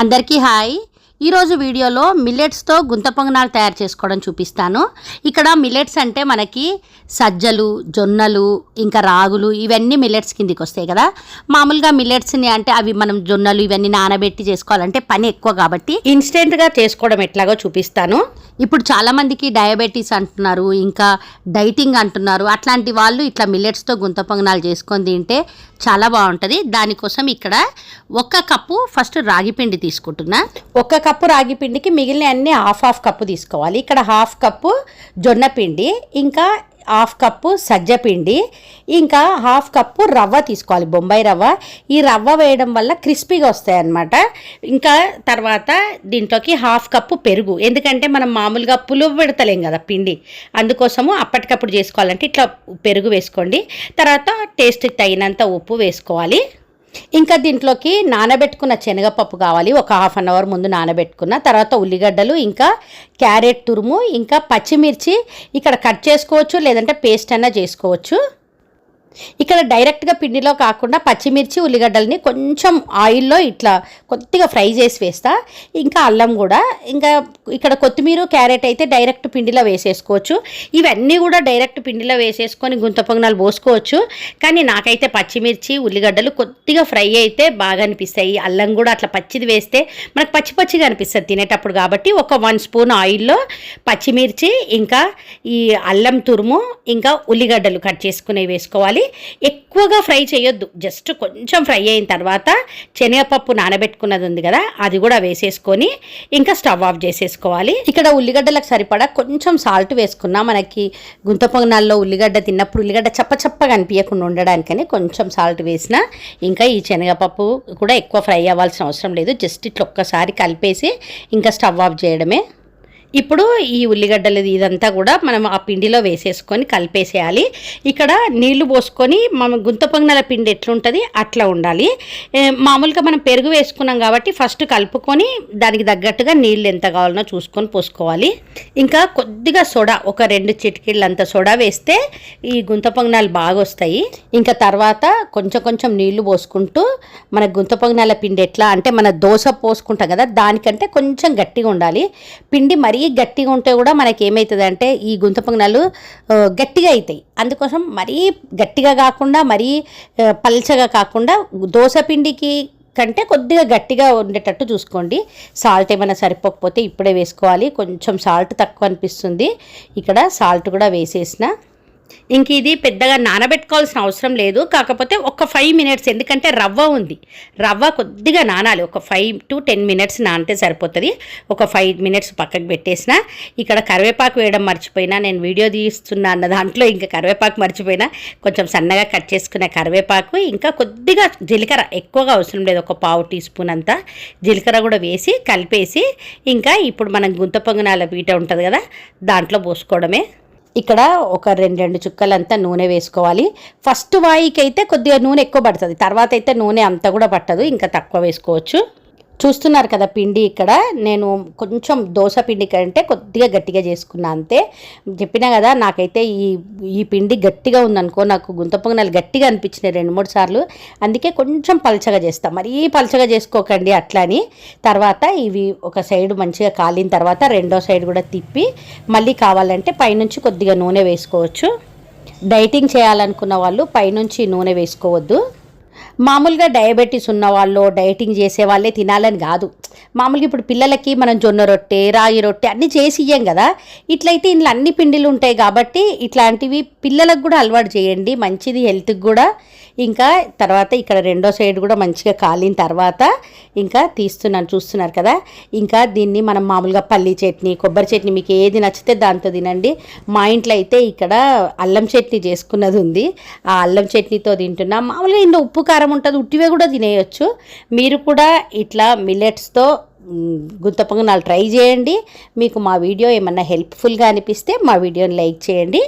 అందరికీ హాయ్. ఈరోజు వీడియోలో మిల్లెట్స్తో గుంత పొంగనాలు తయారు చేసుకోవడం చూపిస్తాను. ఇక్కడ మిల్లెట్స్ అంటే మనకి సజ్జలు జొన్నలు ఇంకా రాగులు ఇవన్నీ మిల్లెట్స్ కిందికి వస్తాయి కదా. మామూలుగా మిల్లెట్స్ని అంటే అవి మనం జొన్నలు ఇవన్నీ నానబెట్టి చేసుకోవాలంటే పని ఎక్కువ కాబట్టి ఇన్స్టెంట్గా చేసుకోవడం ఎట్లాగో చూపిస్తాను. ఇప్పుడు చాలామందికి డయాబెటీస్ అంటున్నారు ఇంకా డైటింగ్ అంటున్నారు. అట్లాంటి వాళ్ళు ఇట్లా మిల్లెట్స్తో గుంత పొంగనాలు చేసుకొని తింటే చాలా బాగుంటుంది. దానికోసం ఇక్కడ ఒక్క కప్పు ఫస్ట్ రాగి పిండి తీసుకుంటున్నా. ఒక్క కప్పు రాగి పిండికి మిగిలిన అన్ని హాఫ్ హాఫ్ కప్పు తీసుకోవాలి. ఇక్కడ హాఫ్ కప్పు జొన్న పిండి ఇంకా హాఫ్ కప్పు సజ్జ పిండి ఇంకా హాఫ్ కప్పు రవ్వ తీసుకోవాలి బొంబాయి రవ్వ. ఈ రవ్వ వేయడం వల్ల క్రిస్పీగా వస్తాయి అన్నమాట ఇంకా తర్వాత దీంట్లోకి హాఫ్ కప్పు పెరుగు. ఎందుకంటే మనం మామూలుగా పులువ పెడతలేం కదా పిండి. అందుకోసము అప్పటికప్పుడు చేసుకోవాలంటే ఇట్లా పెరుగు వేసుకోండి. తర్వాత టేస్ట్కి తగినంత ఉప్పు వేసుకోవాలి. ఇంకా దీంట్లోకి నానబెట్టుకున్న శనగపప్పు కావాలి. ఒక హాఫ్ అన్ అవర్ ముందు నానబెట్టుకున్న. తర్వాత ఉల్లిగడ్డలు ఇంకా క్యారెట్ తురుము ఇంకా పచ్చిమిర్చి. ఇక్కడ కట్ చేసుకోవచ్చు లేదంటే పేస్ట్ అన్నా చేసుకోవచ్చు. ఇక్కడ డైరెక్ట్గా పిండిలో కాకుండా పచ్చిమిర్చి ఉల్లిగడ్డల్ని కొంచెం ఆయిల్లో ఇట్లా కొద్దిగా ఫ్రై చేసి వేస్తా. ఇంకా అల్లం కూడా. ఇంకా ఇక్కడ కొత్తిమీర క్యారెట్ అయితే డైరెక్ట్ పిండిలో వేసేసుకోవచ్చు. ఇవన్నీ కూడా డైరెక్ట్ పిండిలో వేసేసుకొని గుంత పొంగనాలు పోసుకోవచ్చు. కానీ నాకైతే పచ్చిమిర్చి ఉల్లిగడ్డలు కొద్దిగా ఫ్రై అయితే బాగా అనిపిస్తాయి. అల్లం కూడా అట్లా పచ్చిది వేస్తే మనకు పచ్చి పచ్చిగా అనిపిస్తుంది తినేటప్పుడు కాబట్టి ఒక వన్ స్పూన్ ఆయిల్లో పచ్చిమిర్చి ఇంకా ఈ అల్లం తురుము ఇంకా ఉల్లిగడ్డలు కట్ చేసుకునేవి వేసుకోవాలి. ఎక్కువగా ఫ్రై చేయొద్దు. జస్ట్ కొంచెం ఫ్రై అయిన తర్వాత శనగపప్పు నానబెట్టుకున్నది ఉంది కదా అది కూడా వేసేసుకొని ఇంకా స్టవ్ ఆఫ్ చేసేసుకోవాలి. ఇక్కడ ఉల్లిగడ్డలకు సరిపడా కొంచెం సాల్ట్ వేసుకున్నా మనకి గుంత పొంగనాల్లో ఉల్లిగడ్డ తిన్నప్పుడు ఉల్లిగడ్డ చప్పచప్పగా అనిపించకుండా ఉండడానికని కొంచెం సాల్ట్ వేసిన ఇంకా ఈ శనగపప్పు కూడా ఎక్కువ ఫ్రై అవ్వాల్సిన అవసరం లేదు. జస్ట్ ఇట్లా ఒక్కసారి కలిపేసి ఇంకా స్టవ్ ఆఫ్ చేయడమే ఇప్పుడు ఈ ఉల్లిగడ్డలు ఇదంతా కూడా మనం ఆ పిండిలో వేసేసుకొని కలిపేసేయాలి. ఇక్కడ నీళ్ళు పోసుకొని మనం గుంత పొంగనల పిండి ఎట్లుంటుంది అట్లా ఉండాలి. మామూలుగా మనం పెరుగు వేసుకున్నాం కాబట్టి ఫస్ట్ కలుపుకొని దానికి తగ్గట్టుగా నీళ్ళు ఎంత కావాలనో చూసుకొని పోసుకోవాలి. ఇంకా కొద్దిగా సోడా ఒక రెండు చిటికీళ్ళంత సోడా వేస్తే ఈ గుంత పొంగనాలు బాగా వస్తాయి ఇంకా తర్వాత కొంచెం కొంచెం నీళ్ళు పోసుకుంటూ మన గుంత పొంగనాల పిండి ఎట్లా అంటే మన దోశ పోసుకుంటాం కదా దానికంటే కొంచెం గట్టిగా ఉండాలి. పిండి మరీ గట్టిగా ఉంటే కూడా మనకి ఏమవుతుంది అంటే ఈ గుంత పొంగనాలు గట్టిగా అవుతాయి అందుకోసం మరీ గట్టిగా కాకుండా మరీ పల్చగా కాకుండా దోశ పిండికి కంటే కొద్దిగా గట్టిగా ఉండేటట్టు చూసుకోండి. సాల్ట్ ఏమైనా సరిపోకపోతే ఇప్పుడే వేసుకోవాలి. కొంచెం సాల్ట్ తక్కువ అనిపిస్తుంది. ఇక్కడ సాల్ట్ కూడా వేసేసిన. ఇంక ఇది పెద్దగా నానబెట్టుకోవాల్సిన అవసరం లేదు. కాకపోతే ఒక ఫైవ్ మినిట్స్ ఎందుకంటే రవ్వ ఉంది. రవ్వ కొద్దిగా నానాలి. ఒక ఫైవ్ టు టెన్ మినిట్స్ నానితే సరిపోతుంది. ఒక ఫైవ్ మినిట్స్ పక్కకు పెట్టేసిన ఇక్కడ కరివేపాకు వేయడం మర్చిపోయినా నేను వీడియో తీస్తున్నా అన్న దాంట్లో ఇంకా కరివేపాకు మర్చిపోయినా కొంచెం సన్నగా కట్ చేసుకునే కరివేపాకు ఇంకా కొద్దిగా జీలకర్ర ఎక్కువగా అవసరం లేదు. ఒక పావు టీ స్పూన్ అంతా జీలకర్ర కూడా వేసి కలిపేసి ఇంకా ఇప్పుడు మనం గుంత పొంగనాల పీట ఉంటుంది కదా దాంట్లో పోసుకోవడమే. ఇక్కడ ఒక రెండు రెండు చుక్కలంతా నూనె వేసుకోవాలి. ఫస్ట్ వాయికి అయితే కొద్దిగా నూనె ఎక్కువ పడుతుంది. తర్వాత అయితే నూనె అంతా కూడా పట్టదు. ఇంకా తక్కువ వేసుకోవచ్చు. చూస్తున్నారు కదా పిండి ఇక్కడ. నేను కొంచెం దోశ పిండి కంటే కొద్దిగా గట్టిగా చేసుకున్నా అంతే. చెప్పినా కదా నాకైతే ఈ ఈ పిండి గట్టిగా ఉందనుకో నాకు గుంత పొంగనాలు గట్టిగా అనిపించినాయి రెండు మూడు సార్లు. అందుకే కొంచెం పలచగా చేస్తాం. మరీ పలచగా చేసుకోకండి అట్లా అని. తర్వాత ఇవి ఒక సైడ్ మంచిగా కాలిన తర్వాత రెండో సైడ్ కూడా తిప్పి మళ్ళీ కావాలంటే పైనుంచి కొద్దిగా నూనె వేసుకోవచ్చు. డైటింగ్ చేయాలనుకున్న వాళ్ళు పైనుంచి నూనె వేసుకోవద్దు. మామూలుగా డయాబెటీస్ ఉన్న వాళ్ళు డైటింగ్ చేసే వాళ్ళే తినాలని కాదు. మామూలుగా ఇప్పుడు పిల్లలకి మనం జొన్న రొట్టె రాగి రొట్టె అన్నీ చేసి ఇయ్యం కదా. ఇట్లయితే ఇందులో అన్ని పిండిలు ఉంటాయి కాబట్టి ఇట్లాంటివి పిల్లలకు కూడా అలవాటు చేయండి. మంచిది హెల్త్కి కూడా. ఇంకా తర్వాత ఇక్కడ రెండో సైడ్ కూడా మంచిగా కాలిన తర్వాత ఇంకా తీస్తున్నాను చూస్తున్నారు కదా. ఇంకా దీన్ని మనం మామూలుగా పల్లీ చట్నీ కొబ్బరి చట్నీ మీకు ఏది నచ్చితే దాంతో తినండి. మా ఇంట్లో అయితే ఇక్కడ అల్లం చట్నీ చేసుకున్నది ఉంది. ఆ అల్లం చట్నీతో తింటున్నా. మామూలుగా ఇందులో ఉప్పు కారం కారం ఉంటుంది ఉట్టివే కూడా తినేయచ్చు. మీరు కూడా ఇట్లా మిల్లెట్స్తో గుంత పొంగనాలు ట్రై చేయండి. మీకు మా వీడియో ఏమన్నా హెల్ప్ఫుల్గా అనిపిస్తే మా వీడియోని లైక్ చేయండి.